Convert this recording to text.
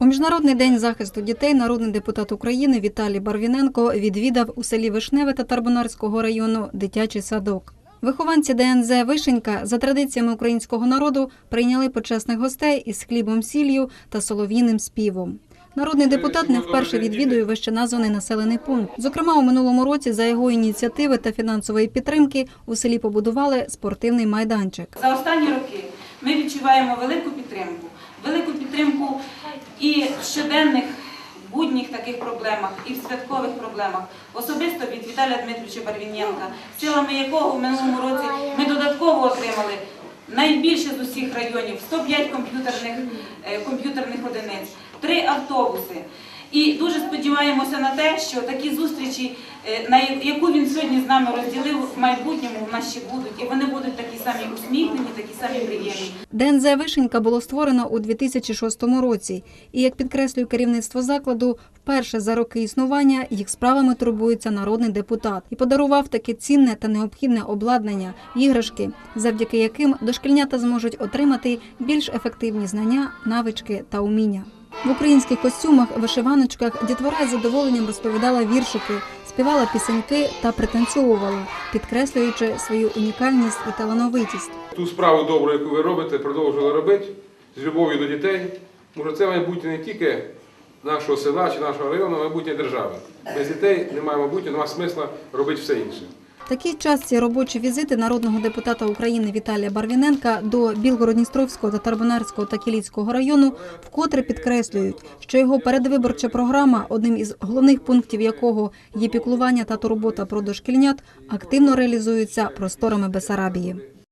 У міжнародний день захисту дітей народний депутат України Віталій Барвіненко відвідав у селі Вишневе Татарбунарського району дитячий садок. Вихованці ДНЗ Вишенька за традиціями українського народу прийняли почесних гостей із хлібом, сіллю та солов'їним співом. Народний депутат не вперше відвідує вище названий населений пункт. Зокрема, у минулому році за його ініціативи та фінансової підтримки у селі побудували спортивний майданчик. За останні роки ми відчуваємо велику підтримку, велику підтримку і в щоденних будніх таких проблемах, і в святкових проблемах, особисто від Віталія Дмитровича Барвінєнка, силами якого в минулому році ми додатково отримали найбільше з усіх районів 105 комп'ютерних, е, комп'ютерних одиниць, три автобуси. І дуже сподіваємося на те, що такі зустрічі, е, на яку він сьогодні з нами розділив, в майбутньому в нас ще будуть, і вони будуть такі самі усміхнені, такі самі приємні. ДНЗ Вишенька було створено у 2006 році, і як підкреслює керівництво закладу, вперше за роки існування їх справами турбується народний депутат і подарував таке цінне та необхідне обладнання, іграшки, завдяки яким дошкільнята зможуть отримати більш ефективні знання, навички та уміння. В українських костюмах, вишиваночках дітвора із задоволенням розповідала віршики, співала пісеньки та пританцьовувала, підкреслюючи свою унікальність і талановитість. Ту справу добру, яку ви робите, продовжували робити з любов'ю до дітей. Що це майбутнє не тільки нашого села чи нашого району, а майбутнє держави. Без дітей немає майбутнього, немає смисла робити все інше. Такі часті робочі візити народного депутата України Віталія Барвіненка до Білгородністровського, Татарбунарського та Кіліцького району вкотре підкреслюють, що його передвиборча програма, одним із головних пунктів якого є піклування та турбота про дошкільнят, активно реалізується просторами Бесарабії.